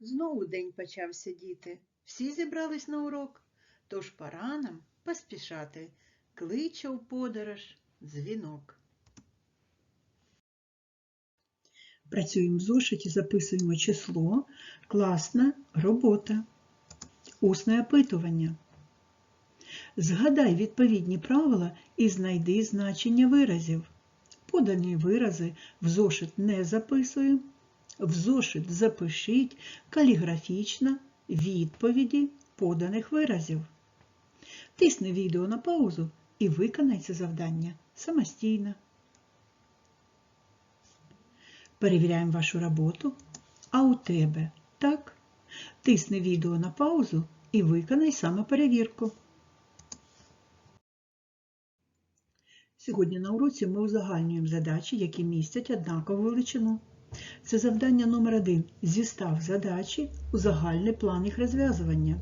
Знову день почався, діти. Всі зібрались на урок. Тож пора нам поспішати. Кличе у подорож дзвінок. Працюємо в зошиті, записуємо число, класна робота, усне опитування. Згадай відповідні правила і знайди значення виразів. Подані вирази в зошит не записуємо. В зошит запишіть каліграфічно відповіді поданих виразів. Тисни відео на паузу і виконай це завдання самостійно. Перевіряємо вашу роботу. А у тебе так? Тисни відео на паузу і виконай самоперевірку. Сьогодні на уроці ми узагальнюємо задачі, які містять однакову величину. Це завдання номер один. Зістав задачі у загальний план їх розв'язування.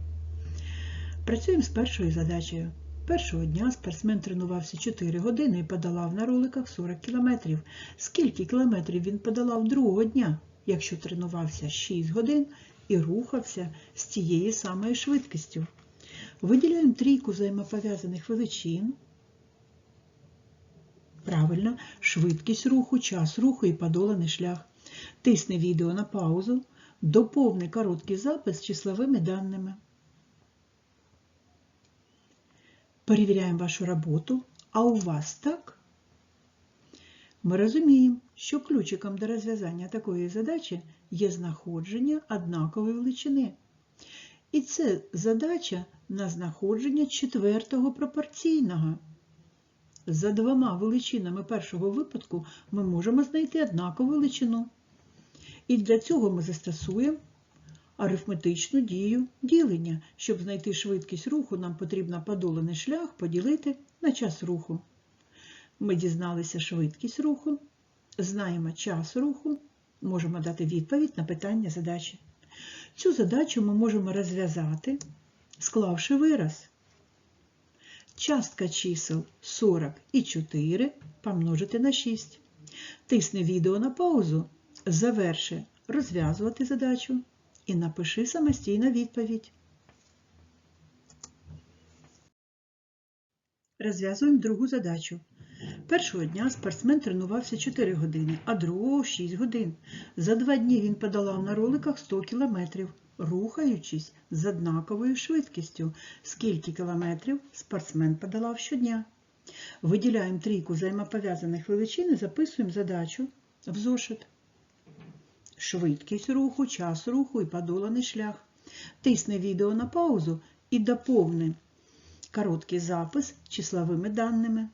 Працюємо з першою задачею. Першого дня спортсмен тренувався 4 години і подолав на роликах 40 кілометрів. Скільки кілометрів він подолав другого дня, якщо тренувався 6 годин і рухався з тією самою швидкістю? Виділяємо трійку взаємопов'язаних величин. Правильно, швидкість руху, час руху і подоланий шлях. Тисни відео на паузу, доповни короткий запис числовими даними. Перевіряємо вашу роботу, а у вас так? Ми розуміємо, що ключиком до розв'язання такої задачі є знаходження однакової величини. І це задача на знаходження четвертого пропорційного. За двома величинами першого випадку ми можемо знайти однакову величину. І для цього ми застосуємо арифметичну дію ділення. Щоб знайти швидкість руху, нам потрібно подолений шлях поділити на час руху. Ми дізналися швидкість руху, знаємо час руху, можемо дати відповідь на питання задачі. Цю задачу ми можемо розв'язати, склавши вираз. Частка чисел 40 і 4 помножити на 6. Тисни відео на паузу, заверши розв'язувати задачу і напиши самостійно відповідь. Розв'язуємо другу задачу. Першого дня спортсмен тренувався 4 години, а другого 6 годин. За два дні він подолав на роликах 100 кілометрів, рухаючись з однаковою швидкістю. Скільки кілометрів спортсмен подолав щодня? Виділяємо трійку взаємопов'язаних величин і записуємо задачу в зошит. Швидкість руху, час руху і подоланий шлях. Тисни відео на паузу і доповни короткий запис числовими даними.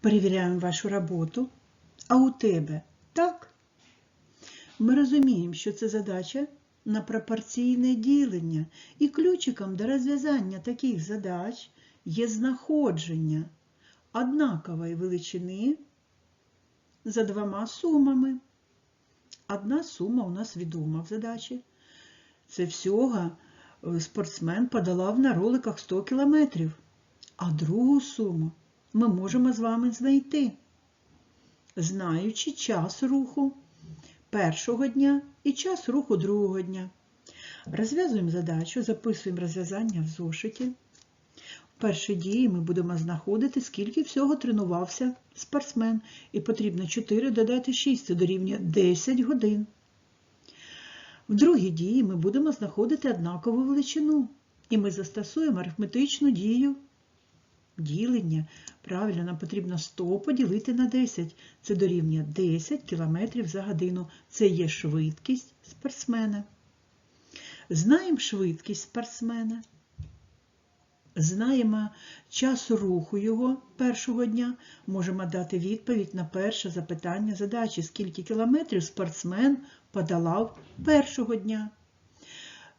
Перевіряємо вашу роботу. А у тебе так? Ми розуміємо, що це задача на пропорційне ділення, і ключиком до розв'язання таких задач є знаходження однакової величини за двома сумами. Одна сума у нас відома в задачі. Це всього спортсмен подолав на роликах 100 кілометрів, а другу суму ми можемо з вами знайти, знаючи час руху першого дня і час руху другого дня. Розв'язуємо задачу, записуємо розв'язання в зошиті. В першій дії ми будемо знаходити, скільки всього тренувався спортсмен. І потрібно 4 додати 6, це дорівнює 10 годин. В другій дії ми будемо знаходити однакову величину. І ми застосуємо арифметичну дію ділення. Правильно, нам потрібно 100 поділити на 10. Це дорівнює 10 км за годину. Це є швидкість спортсмена. Знаємо швидкість спортсмена. Знаємо час руху його першого дня. Можемо дати відповідь на перше запитання задачі, скільки кілометрів спортсмен подолав першого дня.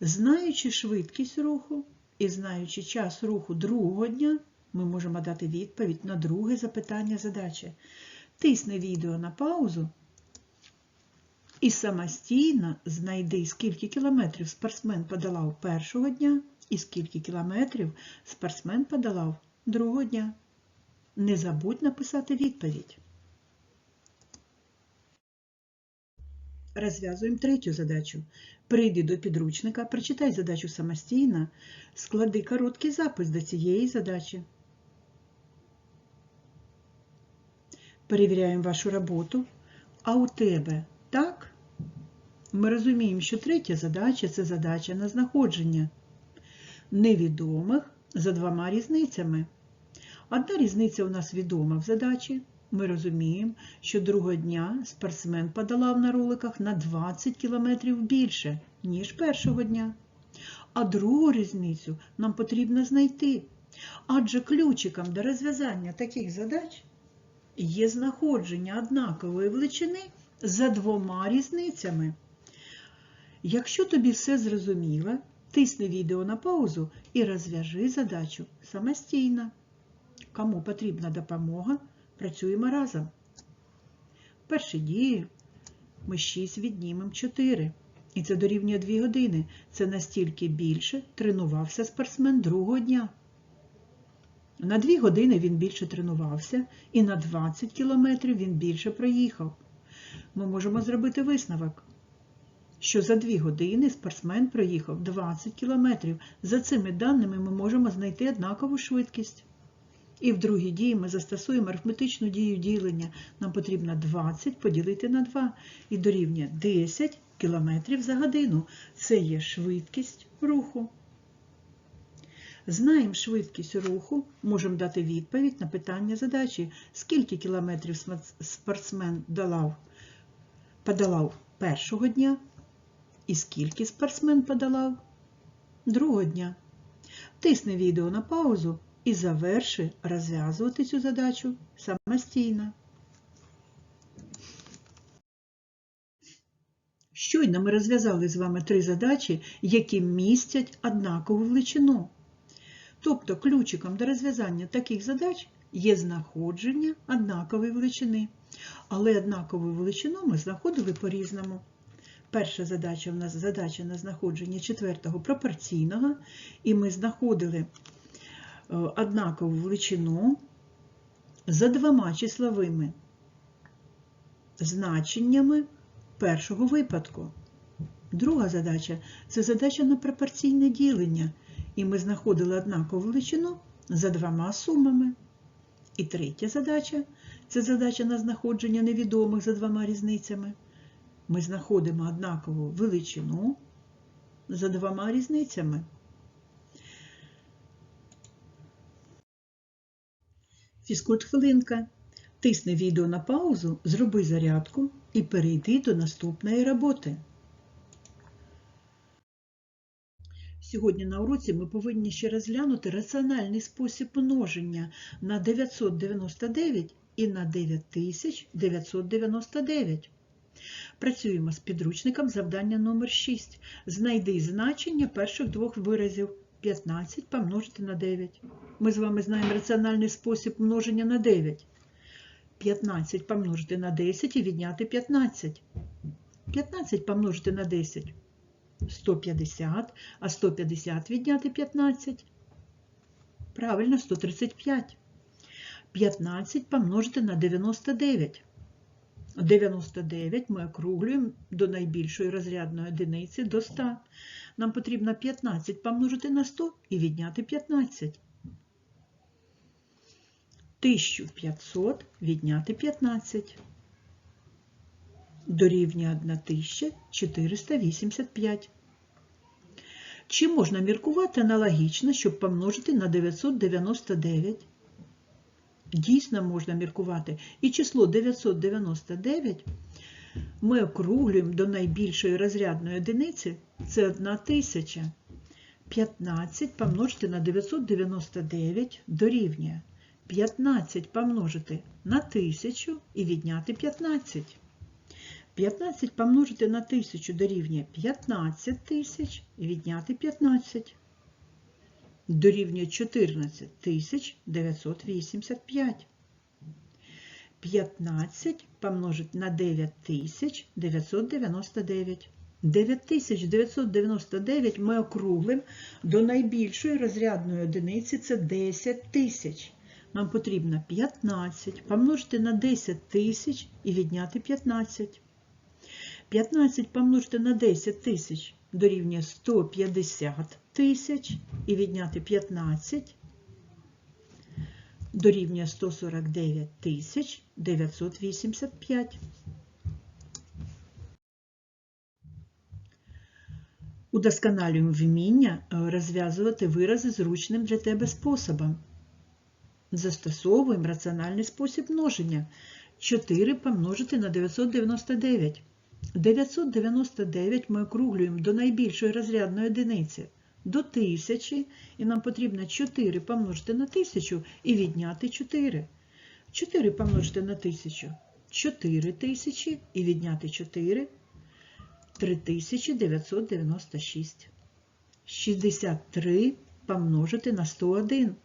Знаючи швидкість руху і знаючи час руху другого дня, ми можемо дати відповідь на друге запитання задачі. Тисни відео на паузу і самостійно знайди, скільки кілометрів спортсмен подолав першого дня і скільки кілометрів спортсмен подолав другого дня. Не забудь написати відповідь. Розв'язуємо третю задачу. Прийди до підручника, прочитай задачу самостійно, склади короткий запис до цієї задачі. Перевіряємо вашу роботу. А у тебе так? Ми розуміємо, що третя задача це задача на знаходження невідомих за двома різницями. Одна різниця у нас відома в задачі. Ми розуміємо, що другого дня спортсмен подолав на роликах на 20 км більше, ніж першого дня. А другу різницю нам потрібно знайти. Адже ключиком до розв'язання таких задач є знаходження однакової величини за двома різницями. Якщо тобі все зрозуміло, тисни відео на паузу і розв'яжи задачу самостійно. Кому потрібна допомога, працюємо разом. Перші дії ми 6 віднімемо 4. І це дорівнює 2 години. Це настільки більше тренувався спортсмен другого дня. На 2 години він більше тренувався, і на 20 кілометрів він більше проїхав. Ми можемо зробити висновок, що за 2 години спортсмен проїхав 20 кілометрів. За цими даними ми можемо знайти однакову швидкість. І в другій дії ми застосуємо арифметичну дію ділення. Нам потрібно 20 поділити на 2 і дорівнює 10 км за годину. Це є швидкість руху. Знаємо швидкість руху, можемо дати відповідь на питання задачі, скільки кілометрів спортсмен долав, подолав першого дня і скільки спортсмен подолав другого дня. Тисни відео на паузу і заверши розв'язувати цю задачу самостійно. Щойно ми розв'язали з вами три задачі, які містять однакову величину. Тобто ключиком до розв'язання таких задач є знаходження однакової величини. Але однакову величину ми знаходили по-різному. Перша задача у нас задача на знаходження четвертого пропорційного, і ми знаходили однакову величину за двома числовими значеннями першого випадку. Друга задача це задача на пропорційне ділення, і ми знаходили однакову величину за двома сумами. І третя задача це задача на знаходження невідомих за двома різницями. Ми знаходимо однакову величину за двома різницями. Фізкульт хвилинка. Тисни відео на паузу, зроби зарядку і перейди до наступної роботи. Сьогодні на уроці ми повинні ще розглянути раціональний спосіб множення на 999 і на 9999. Працюємо з підручником завдання номер 6. Знайди значення перших двох виразів 15 помножити на 9. Ми з вами знаємо раціональний спосіб множення на 9. 15 помножити на 10 і відняти 15. 15 помножити на 10 150, а 150 відняти 15. Правильно, 135. 15 помножити на 99. 99 ми округлюємо до найбільшої розрядної одиниці до 100. Нам потрібно 15 помножити на 100 і відняти 15. 1500 відняти 15. Дорівнює 1485. Чи можна міркувати аналогічно, щоб помножити на 999? Дійсно можна міркувати. І число 999 ми округлюємо до найбільшої розрядної одиниці, це 1000. 15 помножити на 999 дорівнює 15 помножити на 1000 і відняти 15. 15 помножити на 1000 дорівнює 15 тисяч і відняти 15. Дорівнює 14 985. 15 помножити на 9999. 9999 ми округлимо до найбільшої розрядної одиниці це 10 тисяч. Нам потрібно 15 помножити на 10 тисяч і відняти 15. 15 помножити на 10 тисяч дорівнює 150 тисяч і відняти 15 дорівнює 149 тисяч 985. Удосконалюємо вміння е, розв'язувати вирази зручним для тебе способом. Застосовуємо раціональний спосіб множення. 4 помножити на 999. 999 ми округлюємо до найбільшої розрядної одиниці, до 1000, і нам потрібно 4 помножити на 1000 і відняти 4. 4 помножити на 1000 – 4000 і відняти 4 – 3996. 63 помножити на 101.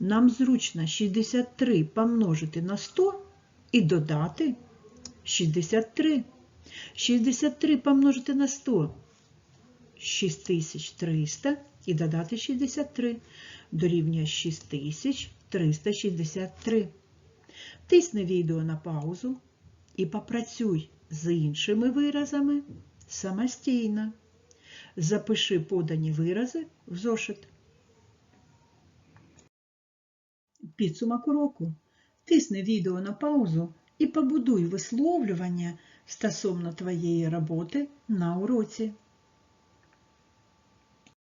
Нам зручно 63 помножити на 100 і додати 63. 63 помножити на 100 6300 і додати 63 дорівнює 6363. Тисни відео на паузу і попрацюй з іншими виразами самостійно. Запиши подані вирази в зошит. Підсумок уроку. Тисни відео на паузу і побудуй висловлювання стосовно твоєї роботи на уроці.